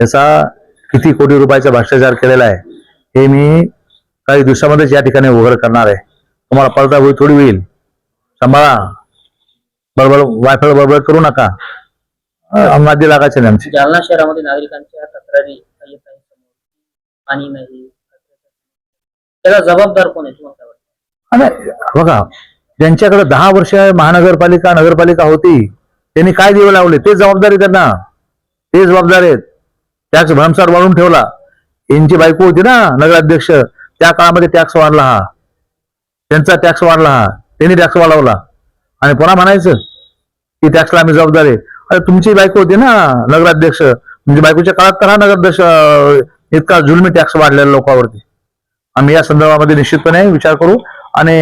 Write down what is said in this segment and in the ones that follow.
याचा किती कोटी रुपयाचा भ्रष्टाचार केलेला आहे हे मी काही दिवसामध्येच या ठिकाणी उघड करणार आहे. तुम्हाला पडता होईल थोडी होईल. सांभाळा. बरोबर वायफाय बरोबर करू नका. अं, नादी लागायचे आमची. जालना शहरामध्ये नागरिकांच्या तक्रारी पाणी नाही. त्याला जबाबदार कोण आहे तुम्हाला बघा ज्यांच्याकडे दहा वर्ष महानगरपालिका नगरपालिका होती त्यांनी काय दिवे लावले? ते जबाबदारी त्यांना. ते जबाबदार आहेत. टॅक्स भरमसाठ वाढवून ठेवला. यांची बायको होती ना नगराध्यक्ष. त्या काळामध्ये टॅक्स वाढला हा. त्यांचा टॅक्स वाढला हा. त्यांनी टॅक्स वाढवला. आणि पुन्हा म्हणायचं की टॅक्सला आम्ही जबाबदार आहे. अरे तुमची बायको होती ना नगराध्यक्ष. म्हणजे बायकोच्या काळात तर हा नगराध्यक्ष इतका जुलमी टॅक्स वाढलेला लोकांवरती. आम्ही या संदर्भामध्ये निश्चितपणे विचार करू. आणि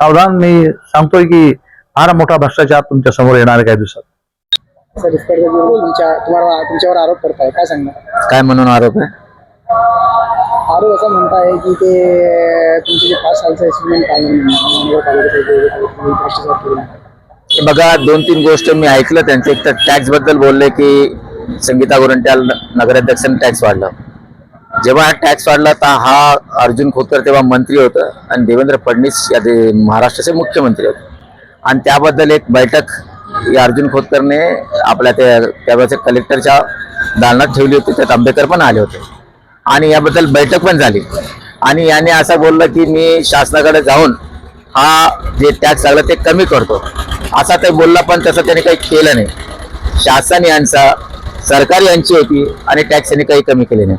सावधान मी सांगतोय की फार मोठा भ्रष्टाचार तुमच्यासमोर येणार आहे काही दिवसात. तुमच्या तुम्हाला तुमच्यावर आरोप करताय. काय सांगणार? काय म्हणून आरोप आहे? आरोप असं म्हणताय की ते तुमचे जे पाच सालचं एक्सपेरिमेंट आहे बघा दोन तीन गोष्ट मी ऐकलं त्यांचे. एक तर टॅक्सबद्दल बोलले की संगीता गोरंट्याल नगराध्यक्षांनी टॅक्स वाढला. जेव्हा हा टॅक्स वाढला तर हा अर्जुन खोतकर तेव्हा मंत्री होतं आणि देवेंद्र फडणवीस या महाराष्ट्राचे मुख्यमंत्री होते. आणि त्याबद्दल एक बैठक अर्जुन खोतकरने आपल्या त्या त्यावेळेच्या कलेक्टरच्या दालनात ठेवली होती त्यात आंबेडकर पण आले होते. आणि याबद्दल बैठक पण झाली. आणि याने असं बोललं की मी शासनाकडे जाऊन हा जे टॅक्स लागला ते कमी करतो. असा ते बोलला पण तसं त्याने काही केलं नाही. शासन यांचा सरकार यांची होती आणि टॅक्स यांनी काही कमी केले नाही.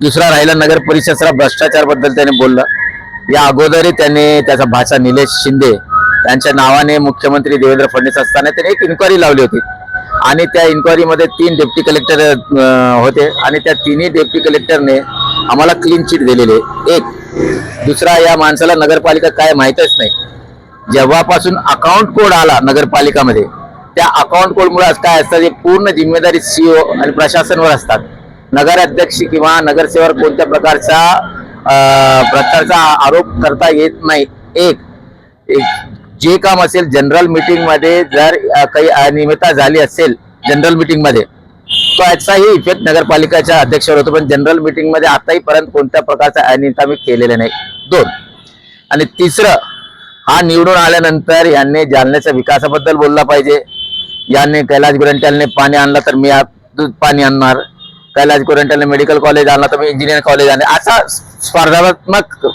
दुसरा राहिला नगर परिषदचा भ्रष्टाचारबद्दल त्याने बोललं. या अगोदरही त्याने त्याचा भाषा निलेश शिंदे यांच्या नावाने मुख्यमंत्री देवेंद्र फडणवीस असताना त्यांनी एक इन्क्वायरी लावली होती. आणि त्या इन्क्वायरीमध्ये तीन डेप्टी कलेक्टर होते. आणि त्या तिन्ही डेप्टी कलेक्टरने आम्हाला क्लीन चिट दिलेली. एक दुसरा या माणसाला नगरपालिका काय माहीतच नाही. जेव्हापासून अकाउंट कोड आला नगरपालिकामध्ये त्या अकाउंट कोडमुळे काय असतं हे पूर्ण जिम्मेदारी सीओ आणि प्रशासनवर असतात. नगराध्यक्ष किंवा नगरसेवक कोणत्या प्रकारचा प्रकारचा आरोप करता येत नाही. एक एक जे काम असेल जनरल मीटिंगमध्ये जर काही अनियमितता झाली असेल जनरल मीटिंगमध्ये तो याचाही इफेक्ट नगरपालिकेच्या अध्यक्षावर होतो. पण जनरल मीटिंगमध्ये आताही पर्यंत कोणत्या प्रकारचा अनियमितता मी केलेले नाही. दोन. आणि तिसरं हा निवडून आल्यानंतर यांनी जालन्याच्या विकासाबद्दल बोलला पाहिजे. यांनी कैलाश गोरंट्यालने पाणी आणलं तर मी पाणी आणणार. कैलाश गोरंट्यालने मेडिकल कॉलेज आणला तर मी इंजिनिअरिंग कॉलेज आणणार. असा स्पर्धात्मक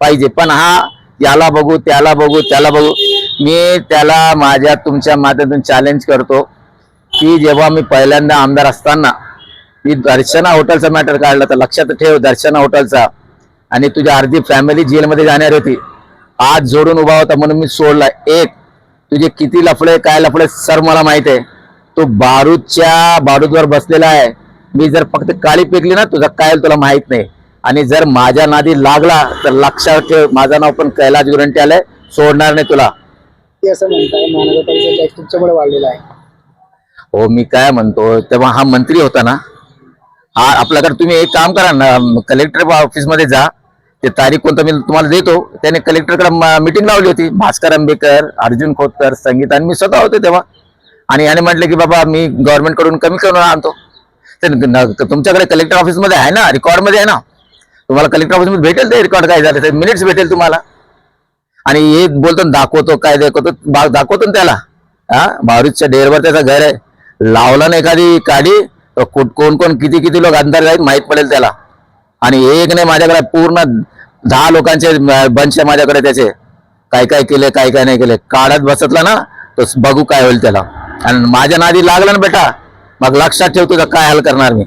पाहिजे. पण हा याला बघू त्याला बघू त्याला बघू. मी त्याला माझ्या तुमच्या माध्यमातून चॅलेंज करतो की जेव्हा मी पहिल्यांदा आमदार असताना मी दर्शना हॉटेलचा मॅटर काढला तर लक्षात ठेव दर्शना हॉटेलचा आणि तुझी अर्धी फॅमिली जेलमध्ये जाणार होती. आज जोडून उभा होता म्हणून मी सोडला. एक तुझे किती लफडे काय लफडे सर मला माहीत आहे. तो बारूदच्या बारूदवर बसलेला आहे. मी जर फक्त काळी पेकली ना तुझा काय तुला माहीत नाही. आणि जर माझ्या नादी लागला तर लक्षात ठेव माझं नाव पण कैलास गुरंटी आलंय सोडणार नाही तुला. ते असं म्हणताय महानगरपालिकेचा टॅक्स तुमच्यामुळे वाढलेला आहे. हो मी काय म्हणतो तेव्हा हा मंत्री होता ना हा आपल्याकडे तुम्ही एक काम करा ना कलेक्टर ऑफिसमध्ये जा ते तारीख कोणतं मी तुम्हाला देतो त्याने कलेक्टरकडे मिटिंग लावली होती भास्कर आंबेकर अर्जुन खोतकर संगीत आणि मी स्वतः होते तेव्हा. आणि याने म्हटलं की बाबा मी गव्हर्नमेंटकडून कमी करून आणतो न- तुमच्याकडे कलेक्टर ऑफिसमध्ये आहे ना रेकॉर्डमध्ये आहे ना? तुम्हाला कलेक्टर ऑफिस भेटेल ते रेकॉर्ड काय झालं ते मिनिट्स भेटेल तुम्हाला. आणि हे बोलतो ना, दाखवतो काय दाखवतो दाखवतो ना त्याला. हा? बारूदच्या डेअरवर त्याचा घर आहे. लावला ना एखादी काडी तर कोण कोण किती किती लोक अंदर जाईल माहीत पडेल त्याला. आणि एक नाही माझ्याकडे पूर्ण दहा लोकांचे बंच आहे माझ्याकडे त्याचे. काय काय केले काय काय नाही केले. काढत बसतला ना तर बघू काय होईल त्याला. आणि माझ्या नादी लागला ना बेटा. मग लक्षात ठेव का काय हाल करणार मी.